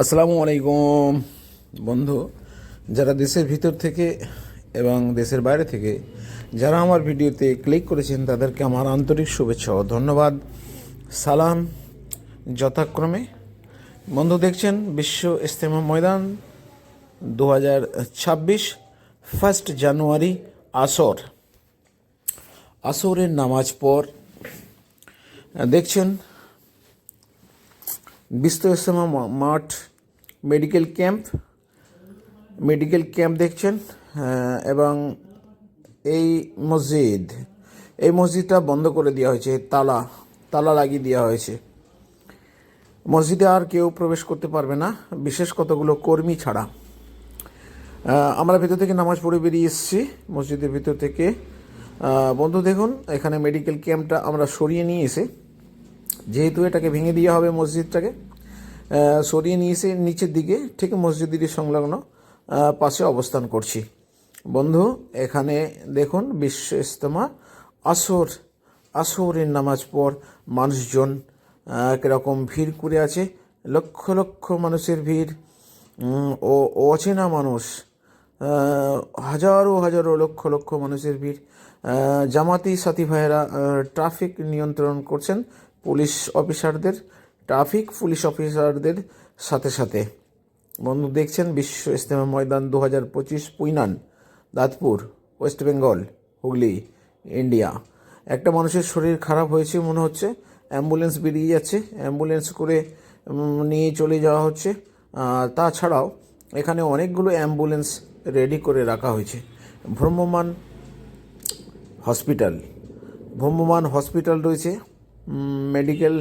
আসসালামু আলাইকুম। বন্ধু, যারা দেশের ভিতর থেকে এবং দেশের বাইরে থেকে যারা আমার ভিডিওতে ক্লিক করেছেন, তাদেরকে আমার আন্তরিক শুভেচ্ছা ও ধন্যবাদ। সালাম যথাক্রমে। বন্ধু, দেখছেন বিশ্ব ইস্তেমা ময়দান দু হাজার ছাব্বিশ ফার্স্ট জানুয়ারি আসর। আসরের নামাজ পর, দেখছেন বিশ্ব ইস্তেমা মাঠ মেডিকেল ক্যাম্প মেডিকেল ক্যাম্প দেখছেন আহ, এবং এই মসজিদ এই মসজিদটা বন্ধ করে দেওয়া হয়েছে তালা তালা লাগিয়ে দেওয়া হয়েছে। মসজিদে আর কেউ প্রবেশ করতে পারবে না বিশেষ কতগুলো কর্মী ছাড়া। আমরা ভেতর থেকে নামাজ পড়ে বেরিয়ে এসেছি মসজিদের ভিতর থেকে। বন্ধু দেখুন এখানে মেডিকেল ক্যাম্পটা আমরা সরিয়ে নিয়ে এসে যেহেতু এটাকে ভেঙে দেওয়া হবে মসজিদটাকে সরিয়ে নিয়ে এসে নিচের দিকে, ঠিক মসজিদের সংলগ্ন পাশে অবস্থান করছি। বন্ধু, এখানে দেখুন বিশ্ব ইস্তেমা আসর, আসরের নামাজ পর মানুষজন কীরকম ভিড় করে আছে, লক্ষ লক্ষ মানুষের ভিড় ও অচেনা মানুষ হাজারো হাজারো লক্ষ লক্ষ মানুষের ভিড় জামাতি সাথী ভাইয়েরা ট্রাফিক নিয়ন্ত্রণ করছেন পুলিশ অফিসারদের ট্রাফিক পুলিশ অফিসারদের সাথে সাথে। বন্ধু, দেখছেন বিশ্ব ইস্তেমা ময়দান দু হাজার পঁচিশ, পুইনান, দাঁতপুর, ওয়েস্ট বেঙ্গল, হুগলি, ইন্ডিয়া। একটা মানুষের শরীর খারাপ হয়েছে মনে হচ্ছে, অ্যাম্বুলেন্স বেরিয়ে যাচ্ছে, অ্যাম্বুলেন্স করে নিয়ে চলে যাওয়া হচ্ছে। তাছাড়াও এখানে অনেকগুলো অ্যাম্বুলেন্স রেডি করে রাখা হয়েছে। ভ্রমমান হসপিটাল। ভ্রমমান হসপিটাল রয়েছে মেডিকেল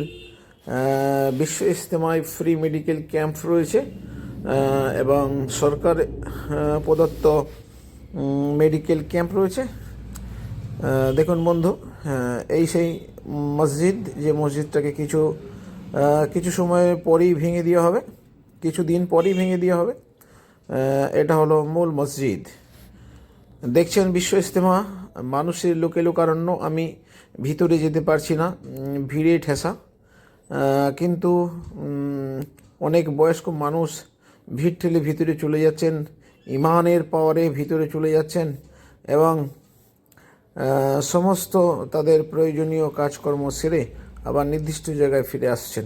বিশ্ব ইজতেমায় ফ্রি মেডিকেল ক্যাম্প রয়েছে এবং সরকার প্রদত্ত মেডিকেল ক্যাম্প রয়েছে। দেখুন বন্ধু এই সেই মসজিদ, যে মসজিদটাকে কিছু কিছু সময় পরেই ভেঙে দেওয়া হবে, কিছু দিন পরেই ভেঙে দেওয়া হবে এটা হলো মূল মসজিদ। দেখছেন বিশ্ব ইজতেমা মানুষের লোকে লোকারণ্য, আমি ভিতরে যেতে পারছি না ভিড়ে ঠেসা। কিন্তু অনেক বয়স্ক মানুষ ভিড় ঠেলে ভিতরে চলে যাচ্ছেন, ইমানের পাওয়ারে ভিতরে চলে যাচ্ছেন এবং সমস্ত তাদের প্রয়োজনীয় কাজকর্ম সেরে আবার নির্দিষ্ট জায়গায় ফিরে আসছেন।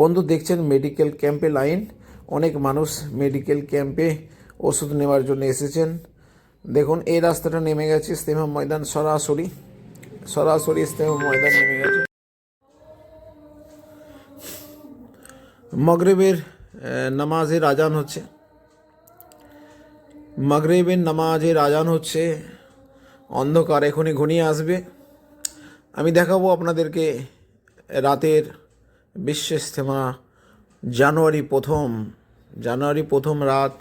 বন্ধু, দেখছেন মেডিকেল ক্যাম্পে লাইন। অনেক মানুষ মেডিকেল ক্যাম্পে ওষুধ নেওয়ার জন্য এসেছেন। দেখুন, এই রাস্তাটা নেমে গেছে ইস্তেমা ময়দান সরাসরি। সরাসরি ইস্তেমা ময়দান নেমে গেছে। মগরেবের নামাজের আজান হচ্ছে। মাগরেবের নামাজের আজান হচ্ছে। অন্ধকার এখনই ঘনিয়ে আসবে। আমি দেখাবো আপনাদেরকে রাতের বিশ্ব ইস্তেমা জানুয়ারি প্রথম জানুয়ারি প্রথম রাত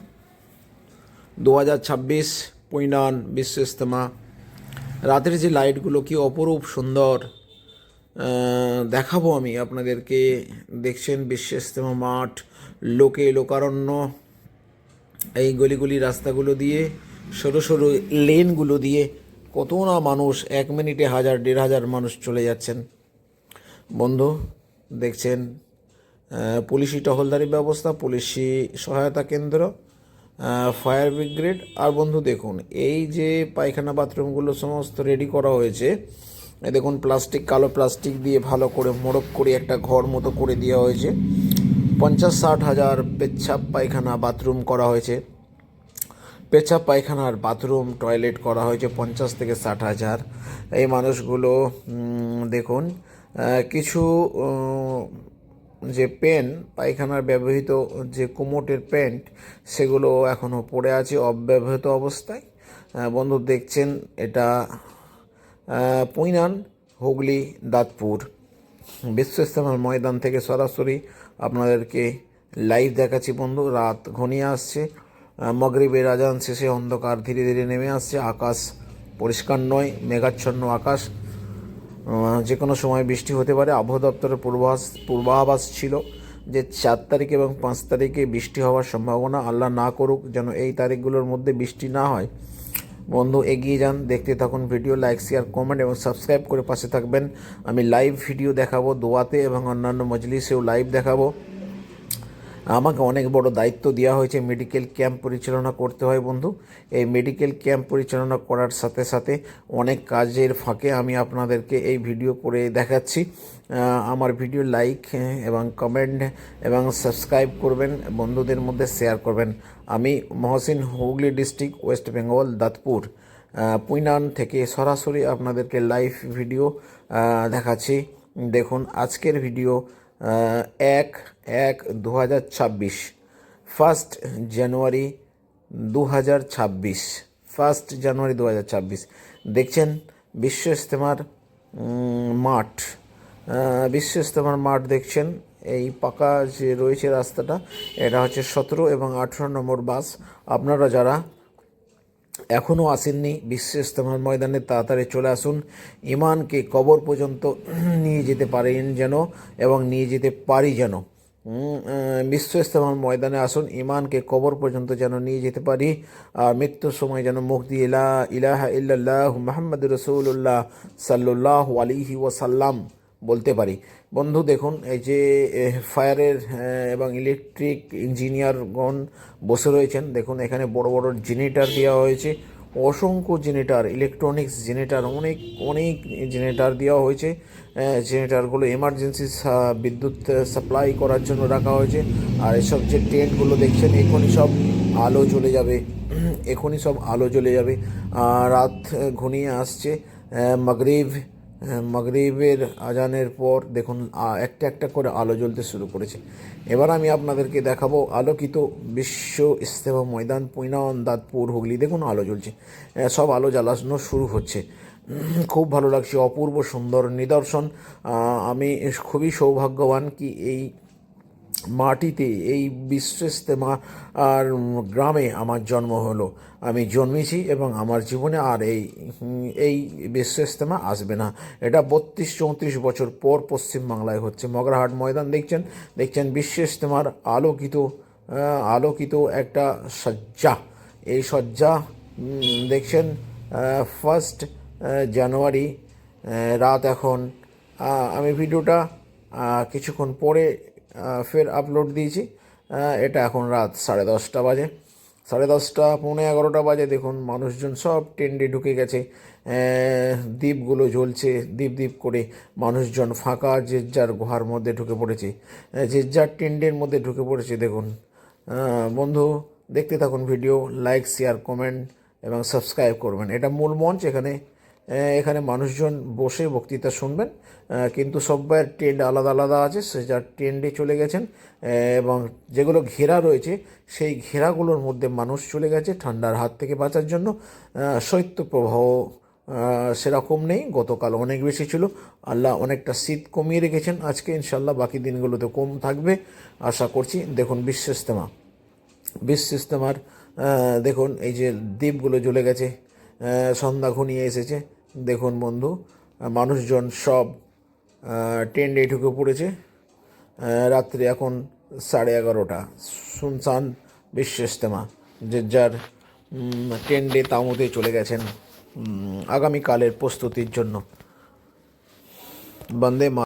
দু হাজার ছাব্বিশ পৈনান বিশ্ব ইস্তেমা রাতের যে লাইটগুলো কি অপরূপ সুন্দর। দেখাবো আমি আপনাদেরকে। দেখছেন বিশ্ব মাঠ, লোকে লোকারণ্য। এই গলিগুলি রাস্তাগুলো দিয়ে, সরু সরু লেনগুলো দিয়ে কত না মানুষ, এক মিনিটে হাজার, দেড় হাজার মানুষ চলে যাচ্ছেন। বন্ধু, দেখছেন পুলিশি টহলদারি ব্যবস্থা, পুলিশি সহায়তা কেন্দ্র ফায়ার ব্রিগেড। আর বন্ধু, দেখুন, এই যে পায়খানা বাথরুমগুলো সমস্ত রেডি করা হয়েছে দেখুন, প্লাস্টিক, কালো প্লাস্টিক দিয়ে ভালো করে মোড়ক করে একটা ঘর মতো করে দেওয়া হয়েছে। পঞ্চাশ ষাট হাজার পেচ্ছাপ পায়খানা বাথরুম করা হয়েছে। পেচ্ছাপ পায়খানার বাথরুম, টয়লেট করা হয়েছে পঞ্চাশ থেকে ষাট হাজার। এই মানুষগুলো দেখুন কিছু যে পেন, পায়খানার ব্যবহৃত যে কুমোটের প্যান্ট সেগুলো এখনও পড়ে আছে অব্যবহৃত অবস্থায়। বন্ধু, দেখছেন, এটা পুইনান, হুগলি, দাঁতপুর। বিশ্ব ইস্তেমার ময়দান থেকে সরাসরি আপনাদেরকে লাইভ দেখাচ্ছি বন্ধু। রাত ঘনিয়ে আসছে। মগরিবের আজান শেষে অন্ধকার ধীরে ধীরে নেমে আসছে। আকাশ পরিষ্কার নয়, মেঘাচ্ছন্ন আকাশ। যে কোনো সময় বৃষ্টি হতে পারে। আবহাওয়া দপ্তরের পূর্বাভাস পূর্বাভাস ছিল যে চার তারিখ এবং পাঁচ তারিখে বৃষ্টি হওয়ার সম্ভাবনা আল্লাহ না করুক যেন এই তারিখগুলোর মধ্যে বৃষ্টি না হয়। বন্ধু, এগিয়ে যান, দেখতে থাকুন ভিডিও লাইক শেয়ার কমেন্ট এবং সাবস্ক্রাইব করে পাশে থাকবেন। আমি লাইভ ভিডিও দেখাবো দোয়াতে এবং অন্যান্য মজলিসেও লাইভ দেখাবো। আমাকে অনেক বড় দায়িত্ব দেওয়া হয়েছে মেডিকেল ক্যাম্প পরিচালনা করতে হয় বন্ধু। এই মেডিকেল ক্যাম্প পরিচালনা করার সাথে সাথে অনেক কাজের ফাঁকে আমি আপনাদেরকে এই ভিডিও করে দেখাচ্ছি। আমার ভিডিও লাইক এবং কমেন্ট এবং সাবস্ক্রাইব করবেন, বন্ধুদের মধ্যে শেয়ার করবেন। আমি মহসিন হুগলি ডিস্ট্রিক্ট ওয়েস্ট বেঙ্গল দাঁতপুর। পুইনান থেকে সরাসরি আপনাদেরকে লাইভ ভিডিও দেখাচ্ছি। দেখুন, আজকের ভিডিও এক এক দু হাজার ছাব্বিশ। ফার্স্ট জানুয়ারি দু হাজার ছাব্বিশ। ফার্স্ট জানুয়ারি দু হাজার ছাব্বিশ। দেখছেন, বিশ্ব ইস্তেমার মাঠ। বিশ্ব ইস্তেমার মাঠ দেখছেন, এই পাকা যে রয়েছে রাস্তাটা, এটা হচ্ছে সতেরো এবং আঠেরো নম্বর বাস। আপনারা যারা এখনও আসেননি। বিশ্ব ইস্তেমার ময়দানে তাড়াতাড়ি চলে আসুন। ইমানকে কবর পর্যন্ত নিয়ে যেতে পারেন যেন এবং নিয়ে যেতে পারি যেন। বিশ্ব ইস্তেমার ময়দানে আসুন। ইমানকে কবর পর্যন্ত যেন নিয়ে যেতে পারি। আর মৃত্যুর সময় যেন মুক্তি ইলা ইলাহা ইল্লাল্লাহ মোহাম্মদ রসুল্লাহ সাল্লাহ আলিহি ওয়াসাল্লাম বলতে পারি। বন্ধু, দেখুন, এই যে ফায়ারের এবং ইলেকট্রিক ইঞ্জিনিয়ারগণ বসে রয়েছেন। দেখুন, এখানে বড় বড় জেনেটার দেওয়া হয়েছে, অসংখ্য জেনেটার, ইলেকট্রনিক্স জেনেটার, অনেক অনেক জেনেটার দেওয়া হয়েছে। জেনেটারগুলো এমার্জেন্সি বিদ্যুৎ সাপ্লাই করার জন্য রাখা হয়েছে। আর এসব যে টেন্টগুলো দেখছেন, এখনই সব আলো জ্বলে যাবে। এখনই সব আলো জ্বলে যাবে। রাত ঘনিয়ে আসছে। মাগরিব মাগরিবের আজানের পর দেখুন একটা একটা করে আলো জ্বলতে শুরু করেছে। এবার আমি আপনাদেরকে দেখাবো আলোকিত বিশ্ব ইস্তেমা ময়দান পুইনান দাঁতপুর, হুগলি। দেখুন, আলো জ্বলছে। সব আলো জ্বালানো শুরু হচ্ছে। খুব ভালো লাগছে, অপূর্ব সুন্দর নিদর্শন। আমি খুবই সৌভাগ্যবান কি এই মাটিতে, এই বিশ্ব ইস্তেমা আর গ্রামে আমার জন্ম হলো। আমি জন্মেছি এবং আমার জীবনে আর এই এই বিশ্ব ইস্তেমা আসবে না। এটা বত্রিশ, চৌত্রিশ বছর পর পশ্চিমবাংলায় হচ্ছে মগরাহাট ময়দান। দেখছেন দেখছেন বিশ্ব ইস্তেমার আলোকিত আলোকিত একটা সজ্জা এই সজ্জা দেখছেন ফার্স্ট জানুয়ারি রাত এখন। আমি ভিডিওটা কিছুক্ষণ পরে ফের আপলোড দিয়েছি। এটা এখন রাত সাড়ে দশটা বাজে। সাড়ে দশটা, পৌনে এগারোটা বাজে। দেখুন, মানুষজন সব টেন্ডে ঢুকে গেছে। দ্বীপগুলো জ্বলছে। দ্বীপ দ্বীপ করে মানুষজন ফাঁকা যে যার গুহার মধ্যে ঢুকে পড়েছে যে যার টেন্ডের মধ্যে ঢুকে পড়েছে, দেখুন। বন্ধু, দেখতে থাকুন ভিডিও লাইক শেয়ার কমেন্ট এবং সাবস্ক্রাইব করবেন। এটা মূল মঞ্চ এখানে এখানে মানুষজন বসে বক্তৃতা শুনবেন। কিন্তু সব্বাইয়ের ট্রেন্ড আলাদা আলাদা আছে। সে যার ট্রেন্ডে চলে গেছেন এবং যেগুলো ঘেরা রয়েছে, সেই ঘেরাগুলোর মধ্যে মানুষ চলে গেছে ঠান্ডার হাত থেকে বাঁচার জন্য। শৈত্যপ্রবাহ সেরকম নেই। গতকাল অনেক বেশি ছিল। আল্লাহ অনেকটা শীত কমিয়ে রেখেছেন আজকে ইনশাল্লাহ বাকি দিনগুলোতে কম থাকবে, আশা করছি। দেখুন বিশ্ব ইস্তেমা বিশ্ব ইস্তেমার দেখুন, এই যে দ্বীপগুলো জ্বলে গেছে সন্ধ্যা ঘনিয়ে এসেছে। দেখুন বন্ধু মানুষজন সব টেন্ডে ঢুকে পড়েছে। রাত্রি এখন সাড়ে এগারোটা। শুনশান বিশ্ব ইস্তেমা যে যার টেন্ডে তামুতে চলে গেছেন আগামীকালের প্রস্তুতির জন্য। বন্দে